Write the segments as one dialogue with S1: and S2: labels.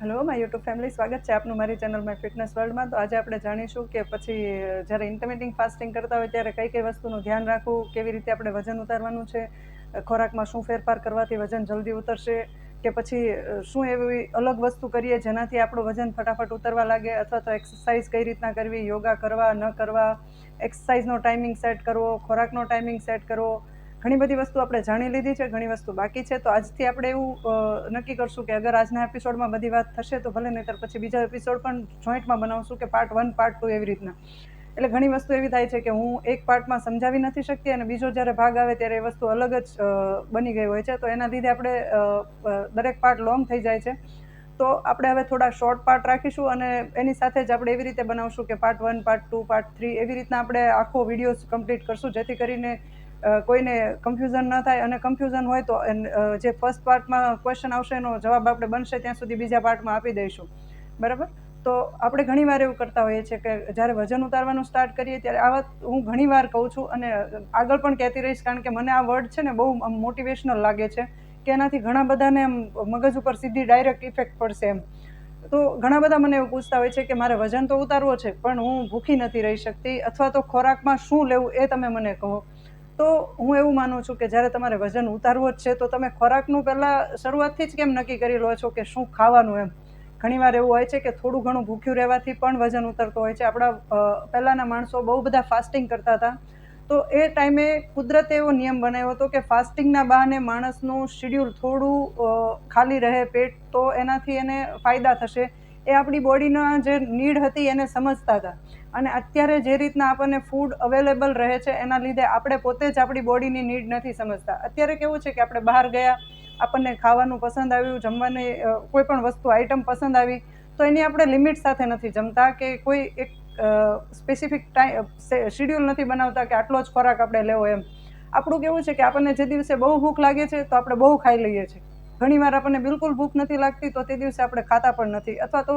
S1: Hello my YouTube family સ્વાગત છે આપનું મારી ચેનલ માય ફિટનેસ વર્લ્ડમાં તો આજે આપણે જાણીશું કે પછી જ્યારે ઇન્ટરમિટિંગ ફાસ્ટિંગ કરતા હોય ત્યારે કઈ કઈ વસ્તુનું ધ્યાન રાખવું, કેવી રીતે આપણે વજન ઉતારવાનું છે ખોરાકમાં શું ફેરફાર કરવાથી વજન જલ્દી ઉતરશે, કે પછી શું એવી અલગ વસ્તુ કરીએ જેનાથી આપણું વજન ફટાફટ ઉતરવા લાગે, અથવા તો એક્સરસાઇઝ કઈ રીતના કરવી, યોગા કરવા, ન કરવા એક્સરસાઇઝનો ટાઈમિંગ સેટ કરવો, ખોરાકનો ટાઈમિંગ સેટ કરવો ઘણી બધી વસ્તુ આપણે જાણી લીધી છે, ઘણી વસ્તુ બાકી છે. તો આજથી આપણે એવું નક્કી કરશું કે અગર આજના એપિસોડમાં બધી વાત થશે, તો ભલે નહીંતર પછી બીજા એપિસોડ પણ જોઈન્ટમાં બનાવશું કે પાર્ટ વન પાર્ટ ટુ એવી રીતના. એટલે ઘણી વસ્તુ એવી થાય છે કે હું એક પાર્ટમાં સમજાવી નથી શકતી અને બીજો જ્યારે ભાગ આવે ત્યારે એ વસ્તુ અલગ જ બની ગઈ હોય છે. તો એના લીધે આપણે દરેક પાર્ટ લોંગ થઈ જાય છે. તો આપણે હવે થોડા શોર્ટ પાર્ટ રાખીશું અને એની સાથે જ આપણે એવી રીતે બનાવશું કે part one part two part three એવી રીતના આપણે આખો વીડિયો કમ્પ્લીટ કરશું, જેથી કરીને કોઈને કન્ફ્યુઝન ન થાય અને કન્ફ્યુઝન હોય તો જે ફર્સ્ટ પાર્ટમાં ક્વેશ્ચન આવશે એનો જવાબ આપણે બનશે ત્યાં સુધી બીજા પાર્ટમાં આપી દઈશું. બરાબર? તો આપણે ઘણીવાર એવું કરતા હોઈએ છીએ કે જ્યારે વજન ઉતારવાનું સ્ટાર્ટ કરીએ ત્યારે આ વાત હું ઘણીવાર કહું છું અને આગળ પણ કહેતી રહીશ કારણ કે મને આ વર્ડ છે ને બહુ મોટિવેશનલ લાગે છે કે એનાથી ઘણા બધાને આમ મગજ ઉપર સીધી ડાયરેક્ટ ઇફેક્ટ પડશે એમ. તો ઘણા બધા મને એવું પૂછતા હોય છે કે મારે વજન તો ઉતારવો છે પણ હું ભૂખી નથી રહી શકતી અથવા તો ખોરાકમાં શું લેવું એ તમે મને કહો. તો હું એવું માનું છું કે જ્યારે તમારે વજન ઉતારવું જ છે, તો તમે ખોરાકનું પહેલાં શરૂઆતથી જ કેમ નક્કી કરી લો છો કે શું ખાવાનું એમ? ઘણીવાર એવું હોય છે કે થોડું ઘણું ભૂખ્યું રહેવાથી પણ વજન ઉતરતો હોય છે. આપણા પહેલાંના માણસો બહુ બધા ફાસ્ટિંગ કરતા હતા. તો એ ટાઈમે કુદરતે એવો નિયમ બનાવ્યો હતો કે ફાસ્ટિંગના બહાને માણસનું શિડ્યુલ થોડું ખાલી રહે, પેટ તો એનાથી એને ફાયદા થશે. એ આપણી બોડીના જે નીડ હતી એને સમજતા હતા. અને અત્યારે જે રીતના આપણને ફૂડ અવેલેબલ રહે છે, એના લીધે આપણે પોતે જ આપણી બોડીની નીડ નથી સમજતા. અત્યારે કેવું છે કે આપણે બહાર ગયા, આપણને ખાવાનું પસંદ આવ્યું, જમવાની કોઈ પણ વસ્તુ આઈટમ પસંદ આવી, તો એની આપણે લિમિટ સાથે નથી જમતા કે કોઈ એક સ્પેસિફિક ટાઈમ શિડ્યુલ નથી બનાવતા કે આટલો જ ખોરાક આપણે લેવો એમ. આપણું કેવું છે કે આપણને જે દિવસે બહુ ભૂખ લાગે છે, તો આપણે બહુ ખાઈ લઈએ છીએ. ઘણીવાર આપણને બિલકુલ ભૂખ નથી લાગતી, તો તે દિવસે આપણે ખાતા પણ નથી. અથવા તો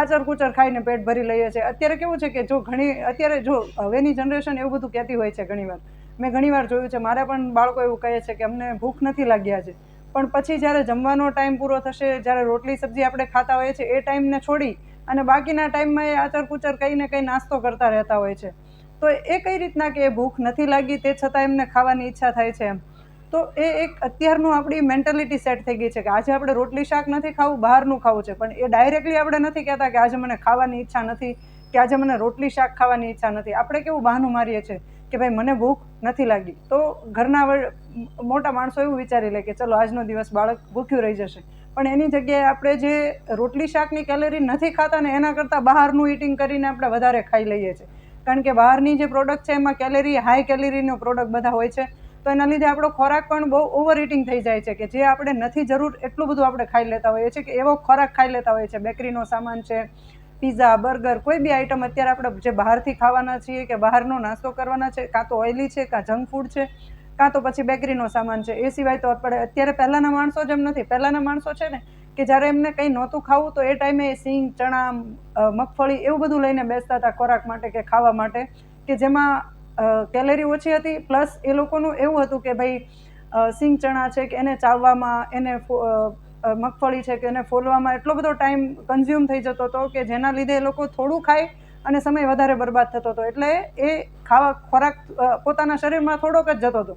S1: આચર કુચર ખાઈને પેટ ભરી લઈએ છીએ. અત્યારે કેવું છે કે જો ઘણી, અત્યારે જો હવેની જનરેશન એવું બધું કહેતી હોય છે ઘણીવાર. મેં ઘણીવાર જોયું છે, મારે પણ બાળકો એવું કહે છે કે અમને ભૂખ નથી લાગ્યા છે. પણ પછી જ્યારે જમવાનો ટાઈમ પૂરો થશે, જ્યારે રોટલી, સબ્જી આપણે ખાતા હોઈએ છીએ, એ ટાઈમને છોડી અને બાકીના ટાઈમમાં એ આચર કુચર કંઈ ને કંઈ નાસ્તો કરતા રહેતા હોય છે. તો એ કઈ રીતના કે એ ભૂખ નથી લાગી, તે છતાં એમને ખાવાની ઈચ્છા થાય છે એમ. તો એ એક અત્યારનું આપણી મેન્ટાલિટી સેટ થઈ ગઈ છે કે આજે આપણે રોટલી શાક નથી ખાવું, બહારનું ખાવું છે. પણ એ ડાયરેક્ટલી આપણે નથી કહેતા કે આજે મને ખાવાની ઈચ્છા નથી, કે આજે મને રોટલી શાક ખાવાની ઈચ્છા નથી. આપણે કેવું બહાનું મારીએ છીએ કે ભાઈ મને ભૂખ નથી લાગી. તો ઘરના મોટા માણસો એવું વિચારી લે કે ચલો આજનો દિવસ બાળક ભૂખ્યું રહી જશે. પણ એની જગ્યાએ આપણે જે રોટલી શાકની કેલરી નથી ખાતા ને એના કરતાં બહારનું ઇટિંગ કરીને આપણે વધારે ખાઈ લઈએ છીએ. કારણ કે બહારની જે પ્રોડક્ટ છે એમાં કેલેરી હાઈ કેલેરીનો પ્રોડક્ટ બધા હોય છે. તો એના લીધે આપણો ખોરાક પણ બહુ ઓવર ઇટિંગ થઈ જાય છે કે જે આપણે નથી જરૂર એટલું બધું આપણે ખાઈ લેતા હોઈએ છીએ કે એવો ખોરાક ખાઈ લેતા હોઈએ છીએ. બેકરીનો સામાન છે પીઝા બર્ગર કોઈ બી આઈટમ અત્યારે આપણે જે બહારથી ખાવાના છીએ કે બહારનો નાસ્તો કરવાના છે, કાં તો ઓઇલી છે, કાં જંક ફૂડ છે, કાં તો પછી બેકરીનો સામાન છે. એ સિવાય તો આપણે અત્યારે પહેલાંના માણસો જેમ નથી. પહેલાંના માણસો છે ને કે જ્યારે એમને કંઈ નહોતું ખાવું તો એ ટાઈમે સિંગ, ચણા મગફળી એવું બધું લઈને બેસતા હતા ખોરાક માટે કે ખાવા માટે કે જેમાં કેલેરી ઓછી હતી. પ્લસ એ લોકોનું એવું હતું કે ભાઈ સિંગ ચણા છે કે એને ચાવવામાં, એને મગફળી છે કે એને ફોલવામાં એટલો બધો ટાઈમ કન્ઝ્યુમ થઈ જતો હતો કે જેના લીધે એ લોકો થોડું ખાય અને સમય વધારે બરબાદ થતો હતો. એટલે એ ખાવા ખોરાક પોતાના શરીરમાં થોડોક જ જતો હતો.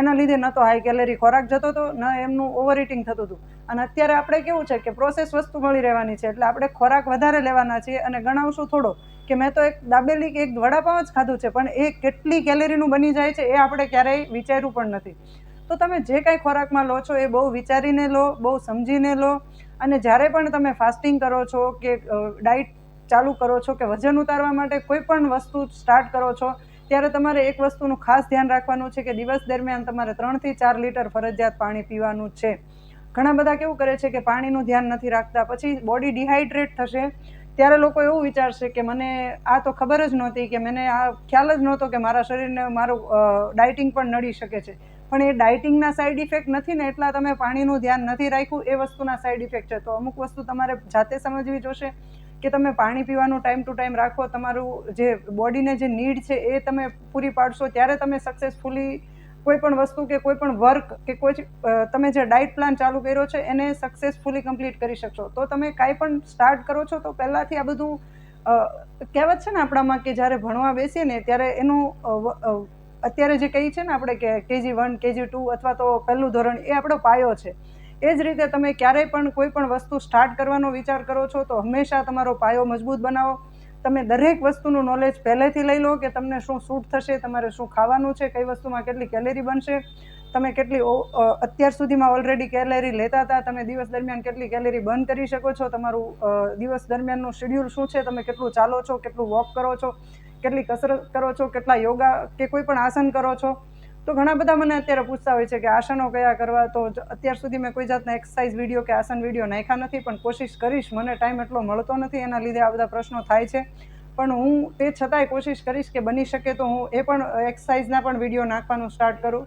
S1: એના લીધે ન તો હાઈ કેલેરી ખોરાક જતો હતો ન એમનું ઓવર ઇટિંગ થતું હતું. અને અત્યારે આપણે કેવું છે કે પ્રોસેસ વસ્તુ મળી રહેવાની છે, એટલે આપણે ખોરાક વધારે લેવાના છીએ અને ગણાવશું થોડો કે મેં તો એક દાબેલી કે એક વડાપાવ જ ખાધું છે, પણ એ કેટલી કેલેરીનું બની જાય છે એ આપણે ક્યારેય વિચાર્યું પણ નથી. તો તમે જે કાંઈ ખોરાકમાં લો છો એ બહુ વિચારીને લો, બહુ સમજીને લો અને જ્યારે પણ તમે ફાસ્ટિંગ કરો છો કે ડાયટ ચાલુ કરો છો કે વજન ઉતારવા માટે કોઈ પણ વસ્તુ સ્ટાર્ટ કરો છો, ત્યારે તમારે એક વસ્તુનું ખાસ ધ્યાન રાખવાનું છે કે દિવસ દરમિયાન તમારે ત્રણથી ચાર લીટર ફરજિયાત પાણી પીવાનું છે. ઘણા બધા કેવું કરે છે કે પાણીનું ધ્યાન નથી રાખતા, પછી બોડી ડિહાઇડ્રેટ થશે, ત્યારે લોકો એવું વિચારશે કે મને આ તો ખબર જ નહોતી કે મને આ ખ્યાલ જ નહોતો કે મારા શરીરને મારું ડાયટિંગ પણ નડી શકે છે. પણ એ ડાયટિંગના સાઈડ ઇફેક્ટ નથી ને એટલા તમે પાણીનું ધ્યાન નથી રાખ્યું, એ વસ્તુના સાઈડ ઇફેક્ટ છે. તો અમુક વસ્તુ તમારે જાતે સમજવી જોશે કે તમે પાણી પીવાનું ટાઈમ ટુ ટાઈમ રાખો, તમારું જે બોડીને જે નીડ છે એ તમે પૂરી પાડશો, ત્યારે તમે સક્સેસફુલી કોઈ પણ વસ્તુ કે કોઈ પણ વર્ક કે કોઈ તમે જે ડાયટ પ્લાન ચાલુ કર્યો છે, એને સક્સેસફુલી કમ્પ્લીટ કરી શકશો. તો તમે કાંઈ પણ સ્ટાર્ટ કરો છો, તો પહેલાંથી આ બધું કહેવત છે ને આપણામાં કે જ્યારે ભણવા બેસીએ ને, ત્યારે એનું અત્યારે જે કહીએ છે ને આપણે કે કેજી વન, કેજી ટુ અથવા તો પહેલું ધોરણ, એ આપણો પાયો છે. એ જ રીતે તમે ક્યારેય પણ કોઈ પણ વસ્તુ સ્ટાર્ટ કરવાનો વિચાર કરો છો, તો હંમેશા તમારો પાયો મજબૂત બનાવો. તમે દરેક વસ્તુનું નોલેજ પહેલેથી લઈ લો કે તમને શું સૂટ થશે, તમારે શું ખાવાનું છે, કઈ વસ્તુમાં કેટલી કેલેરી બનશે. તમે કેટલી અત્યાર સુધીમાં ઓલરેડી કેલેરી લેતા હતા, તમે દિવસ દરમિયાન કેટલી કેલેરી બંધ કરી શકો છો, તમારું દિવસ દરમિયાનનું શેડ્યુલ શું છે, તમે કેટલું ચાલો છો, કેટલું વોક કરો છો, કેટલી કસરત કરો છો, કેટલા યોગા કે કોઈ પણ આસન કરો છો. તો ઘણા બધા મને અત્યારે પૂછતા હોય છે કે આસનો કયા કરવા? તો અત્યાર સુધી મેં કોઈ જાતના એક્સરસાઇઝ વીડિયો કે આસન વીડિયો નાખ્યા નથી, પણ કોશિશ કરીશ. મને ટાઈમ એટલો મળતો નથી, એના લીધે આ બધા પ્રશ્નો થાય છે. પણ હું તે છતાંય કોશિશ કરીશ કે બની શકે તો હું એ પણ એક્સરસાઇઝના પણ વીડિયો નાખવાનું સ્ટાર્ટ કરું.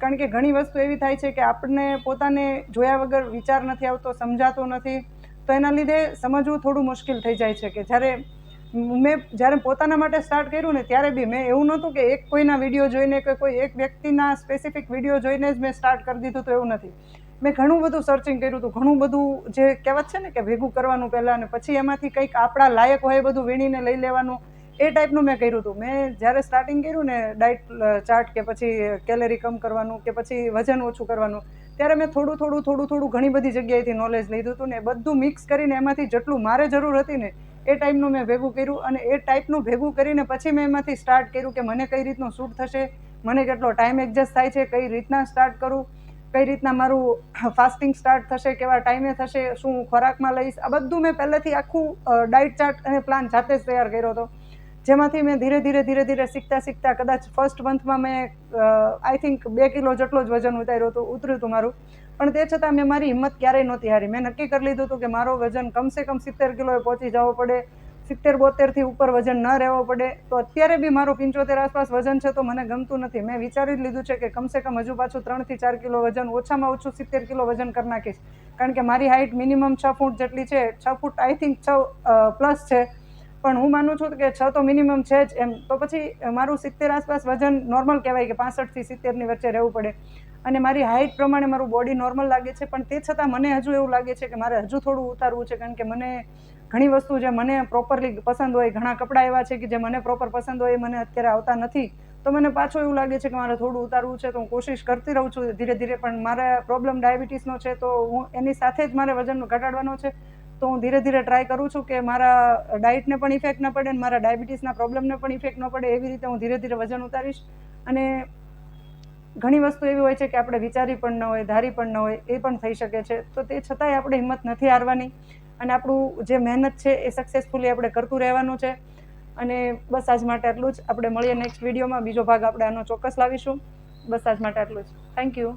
S1: કારણ કે ઘણી વસ્તુ એવી થાય છે કે આપણને પોતાને જોયા વગર વિચાર નથી આવતો, સમજાતો નથી. તો એના લીધે સમજવું થોડું મુશ્કેલ થઈ જાય છે કે જ્યારે મેં જ્યારે પોતાના માટે સ્ટાર્ટ કર્યું ને, ત્યારે બી મેં એવું નહોતું કે એક કોઈના વીડિયો જોઈને કે કોઈ એક વ્યક્તિના સ્પેસિફિક વીડિયો જોઈને જ મેં સ્ટાર્ટ કરી દીધું તો એવું નથી. મેં ઘણું બધું સર્ચિંગ કર્યું હતું, ઘણું બધું જે કહેવત છે ને કે ભેગું કરવાનું પહેલાં અને પછી એમાંથી કંઈક આપણા લાયક હોય બધું વીણીને લઈ લેવાનું, એ ટાઈપનું મેં કર્યું હતું. મેં જ્યારે સ્ટાર્ટિંગ કર્યું ને ડાયટ ચાર્ટ કે પછી કેલેરી કમ કરવાનું કે પછી વજન ઓછું કરવાનું, ત્યારે મેં થોડું થોડું થોડું થોડું ઘણી બધી જગ્યાએથી નોલેજ લીધું હતું ને બધું મિક્સ કરીને એમાંથી જેટલું મારે જરૂર હતી ને એ ટાઈપનું મેં ભેગું કર્યું અને એ ટાઈપનું ભેગું કરીને પછી મેં એમાંથી સ્ટાર્ટ કર્યું કે મને કઈ રીતનું શૂટ થશે, મને કેટલો ટાઈમ એડજસ્ટ થાય છે, કઈ રીતના સ્ટાર્ટ કરું, કઈ રીતના મારું ફાસ્ટિંગ સ્ટાર્ટ થશે, કેવા ટાઈમે થશે, શું ખોરાકમાં લઈશ, આ બધું મેં પહેલેથી આખું ડાયટ ચાર્ટ અને પ્લાન જાતે જ તૈયાર કર્યો હતો. જેમાંથી મેં ધીરે ધીરે ધીરે ધીરે શીખતા શીખતા કદાચ ફર્સ્ટ મંથમાં મેં આઈ થિંક બે કિલો જેટલો જ વજન ઉતાર્યું હતું, ઉતર્યું હતું મારું. પણ તે છતાં મેં મારી હિંમત ક્યારેય નહોતી હારી. મેં નક્કી કરી લીધું હતું કે મારો વજન કમસે કમ સિત્તેર કિલોએ પહોંચી જવો પડે. સિત્તેર બોતેરથી ઉપર વજન ન રહેવો પડે. તો અત્યારે બી મારો પંચોતેર આસપાસ વજન છે તો મને ગમતું નથી. મેં વિચારી જ લીધું છે કે કમસે કમ હજુ પાછું ત્રણથી ચાર કિલો વજન, ઓછામાં ઓછું સિત્તેર કિલો વજન કરી નાખીશ. કારણ કે મારી હાઇટ મિનિમમ છ ફૂટ જેટલી છે. છ ફૂટ આઈ થિંક છ પ્લસ છે. પણ હું માનું છું કે છ તો મિનિમમ છે જ એમ. તો પછી મારું સિત્તેર આસપાસ વજન નોર્મલ કહેવાય કે પાસઠથી સિત્તેરની વચ્ચે રહેવું પડે. અને મારી હાઇટ પ્રમાણે મારું બોડી નોર્મલ લાગે છે, પણ તે છતાં મને હજુ એવું લાગે છે કે મારે હજુ થોડું ઉતારવું છે, કારણ કે મને ઘણી વસ્તુ જે મને પ્રોપરલી પસંદ હોય, ઘણા કપડાં એવા છે કે જે મને પ્રોપર પસંદ હોય એ મને અત્યારે આવતા નથી. તો મને પાછું એવું લાગે છે કે મારે થોડું ઉતારવું છે, તો હું કોશિશ કરતી રહું છું ધીરે ધીરે. પણ મારે પ્રોબ્લેમ ડાયાબિટીસનો છે, તો હું એની સાથે જ મારે વજન ઘટાડવાનો છે. તો હું ધીરે ધીરે ટ્રાય કરું છું કે મારા ડાયટને પણ ઇફેક્ટ ન પડે અને મારા ડાયાબિટીસના પ્રોબ્લેમને પણ ઇફેક્ટ ન પડે એવી રીતે હું ધીરે ધીરે વજન ઉતારીશ. અને ઘણી વસ્તુ એવી હોય છે કે આપણે વિચારી પણ ન હોય, ધારી પણ ન હોય, એ પણ થઈ શકે છે. તો તે છતાંય આપણે હિંમત નથી હારવાની. અને આપણું જે મહેનત છે એ સક્સેસફુલી આપણે કરતું રહેવાનું છે. અને બસ આજ માટે આટલું જ. આપણે મળીએ નેક્સ્ટ વિડીયોમાં બીજો ભાગ આપણે આનો ચોક્કસ લાવીશું. બસ આજ માટે આટલું જ. Thank you